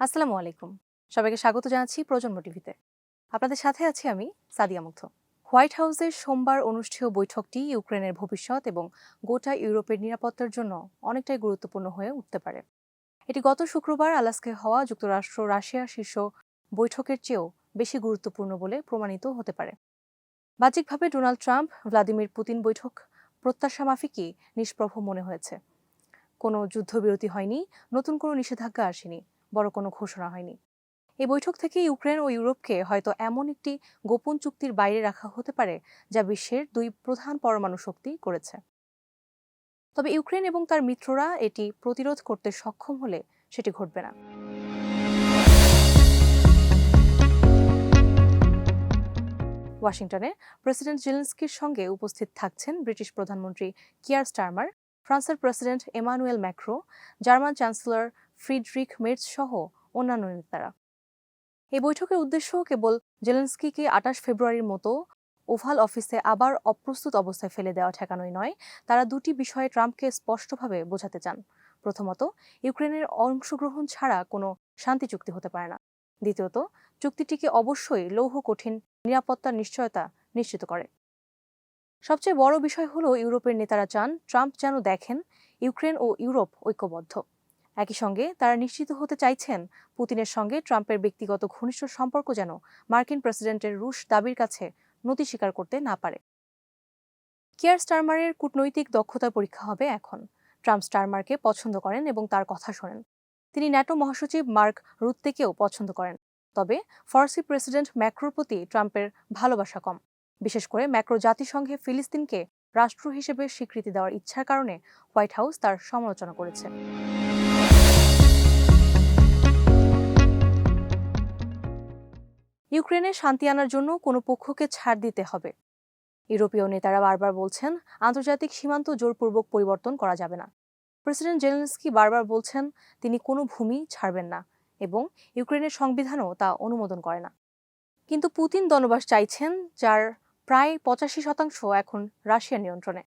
আসসালামু আলাইকুম। সবাইকে স্বাগত জানাচ্ছি প্রজন্ম টিভিতে। আপনাদের সাথে আছি আমি সাদিয়া মুগ্ধ। হোয়াইট হাউসের সোমবার অনুষ্ঠেয় বৈঠকটি ইউক্রেনের ভবিষ্যৎ এবং গোটা ইউরোপের নিরাপত্তার জন্য অনেকটাই গুরুত্বপূর্ণ হয়ে উঠতে পারে। এটি গত শুক্রবার আলাস্কায় হওয়া যুক্তরাষ্ট্র রাশিয়া শীর্ষ বৈঠকের চেয়েও বেশি গুরুত্বপূর্ণ বলে প্রমাণিত হতে পারে। বাহ্যিকভাবে ডোনাল্ড ট্রাম্প, ভ্লাদিমির পুতিন বৈঠক প্রত্যাশা মাফিকই নিষ্প্রভ মনে হয়েছে। কোনো যুদ্ধবিরতি হয়নি, নতুন কোনো নিষেধাজ্ঞা আসেনি। বড় কোনো ঘোষণা হয়নি। এই বৈঠক থেকে ইউক্রেন ও ইউরোপকে হয়তো এমন একটি গোপন চুক্তির বাইরে রাখা হতে পারে যা বিশ্বের দুই প্রধান পরমাণু শক্তি করেছে। তবে ইউক্রেন এবং তার মিত্ররা এটি প্রতিরোধ করতে সক্ষম হলে সেটি ঘটবে না। ওয়াশিংটনে প্রেসিডেন্ট জেলেন্সকির সঙ্গে উপস্থিত থাকছেন ব্রিটিশ প্রধানমন্ত্রী কিয়ার স্টারমার, ফ্রান্সের president Emmanuel Macron, German chancellor Friedrich Merz সহ অন্যান্য নেতারা। এই বৈঠকের উদ্দেশ্য কেবল জেলেন্সকিকে আটাশ ফেব্রুয়ারির মতো ওভাল অফিসে আবার অপ্রস্তুত অবস্থায় ফেলে দেওয়া ঠেকানোই নয়, তারা দুটি বিষয়ে ট্রাম্পকে স্পষ্টভাবে বোঝাতে চান। প্রথমত, ইউক্রেনের অংশগ্রহণ ছাড়া কোনো শান্তি চুক্তি হতে পারে না। দ্বিতীয়ত, চুক্তিটিকে অবশ্যই লৌহ কঠিন নিরাপত্তার নিশ্চয়তা নিশ্চিত করে। সবচেয়ে বড় বিষয় হলো ইউরোপের নেতারা চান ট্রাম্প যেন দেখেন ইউক্রেন ও ইউরোপ ঐক্যবদ্ধ। একই সঙ্গে তারা নিশ্চিত হতে চাইছেন পুতিনের সঙ্গে ট্রাম্পের ব্যক্তিগত ঘনিষ্ঠ সম্পর্ক যেন মার্কিন প্রেসিডেন্টের রুশ দাবির কাছে নতি স্বীকার করতে না পারে। কিয়ার স্টারমারের কূটনৈতিক দক্ষতা পরীক্ষা হবে এখন। ট্রাম্প স্টারমারকে পছন্দ করেন এবং তার কথা শোনেন। তিনি ন্যাটো মহাসচিব মার্ক রুত্তেকেও পছন্দ করেন। তবে ফরাসি প্রেসিডেন্ট ম্যাক্রোর প্রতি ট্রাম্পের ভালোবাসা কম। বিশেষ করে ম্যাক্রো জাতিসংঘে ফিলিস্তিনকে রাষ্ট্র হিসেবে স্বীকৃতি দেওয়ার ইচ্ছার কারণে হোয়াইট হাউস তার সমালোচনা করেছে। ইউক্রেনে শান্তি আনার জন্য কোনো পক্ষকে ছাড় দিতে হবে। ইউরোপীয় নেতারা বারবার বলছেন, আন্তর্জাতিক সীমান্ত জোরপূর্বক পরিবর্তন করা যাবে না। প্রেসিডেন্ট জেলেন্সকি বারবার বলছেন, তিনি কোনো ভূমি ছাড়বেন না এবং ইউক্রেনের সংবিধানও তা অনুমোদন করে না। কিন্তু পুতিন দনবাস চাইছেন, যার প্রায় পঁচাশি শতাংশ এখন রাশিয়ার নিয়ন্ত্রণে।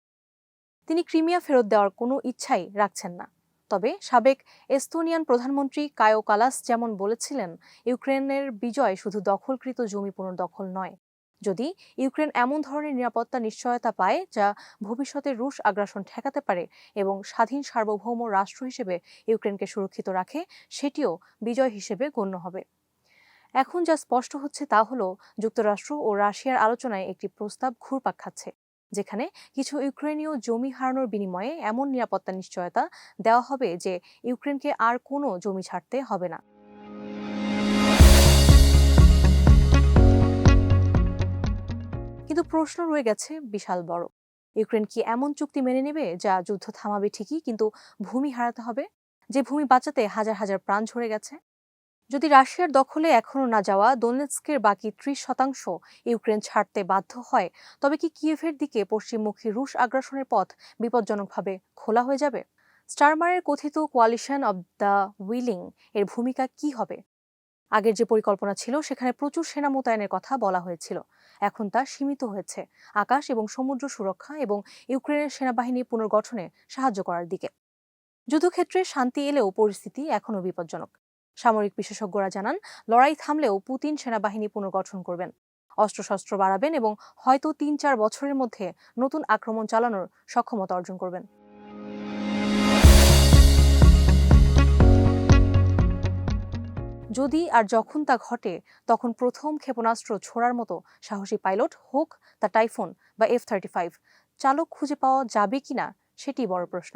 তিনি ক্রিমিয়া ফেরত দেওয়ার কোনো ইচ্ছাই রাখছেন না। তবে সাবেক এস্তোনিয়ান প্রধানমন্ত্রী কায়ো কালাস যেমন বলেছিলেন, ইউক্রেনের বিজয় শুধু দখলকৃত জমি পুনর্দখল নয়। যদি ইউক্রেন এমন ধরনের নিরাপত্তা নিশ্চয়তা পায়, যা ভবিষ্যতে রুশ আগ্রাসন ঠেকাতে পারে এবং স্বাধীন সার্বভৌম রাষ্ট্র হিসেবে ইউক্রেনকে সুরক্ষিত রাখে, সেটিও বিজয় হিসেবে গণ্য হবে। এখন যা স্পষ্ট হচ্ছে তা হল যুক্তরাষ্ট্র ও রাশিয়ার আলোচনায় একটি প্রস্তাব ঘুরপাক খাচ্ছে, যেখানে কিছু ইউক্রেনীয় জমি হারানোর বিনিময়ে এমন নিরাপত্তা নিশ্চয়তা দেওয়া হবে যে ইউক্রেনকে আর কোনো জমি ছাড়তে হবে না। কিন্তু প্রশ্ন রয়ে গেছে বিশাল বড়, ইউক্রেন কি এমন চুক্তি মেনে নেবে যা যুদ্ধ থামাবে ঠিকই, কিন্তু ভূমি হারাতে হবে? যে ভূমি বাঁচাতে হাজার হাজার প্রাণ ঝরে গেছে যদি রাশিয়ার দখলে এখনও না যাওয়া দোনেৎস্কের বাকি ত্রিশ শতাংশ ইউক্রেন ছাড়তে বাধ্য হয়, তবে কি কিয়েভের দিকে পশ্চিমমুখী রুশ আগ্রাসনের পথ বিপজ্জনকভাবে খোলা হয়ে যাবে? স্টারমারের কথিত কোয়ালিশন অব দ্য উইলিং এর ভূমিকা কি হবে? আগের যে পরিকল্পনা ছিল, সেখানে প্রচুর সেনা মোতায়েনের কথা বলা হয়েছিল। এখন তা সীমিত হয়েছে আকাশ এবং সমুদ্র সুরক্ষা এবং ইউক্রেনের সেনাবাহিনী পুনর্গঠনে সাহায্য করার দিকে। যুদ্ধক্ষেত্রে শান্তি এলেও পরিস্থিতি এখনও বিপজ্জনক। সামরিক বিশেষজ্ঞরা জানান, লড়াই থামলেও পুতিন সেনাবাহিনী পুনর্গঠন করবেন। অস্ত্রশস্ত্র বাড়াবেন এবং হয়তো তিন চার বছরের মধ্যে নতুন আক্রমণ চালানোর সক্ষমতা অর্জন করবেন। যদি আর যখন তা ঘটে, তখন প্রথম ক্ষেপণাস্ত্র ছোড়ার মতো সাহসী পাইলট হোক তা টাইফোন বা এফ থার্টি ফাইভ, চালক খুঁজে পাওয়া যাবে কিনা সেটি বড় প্রশ্ন।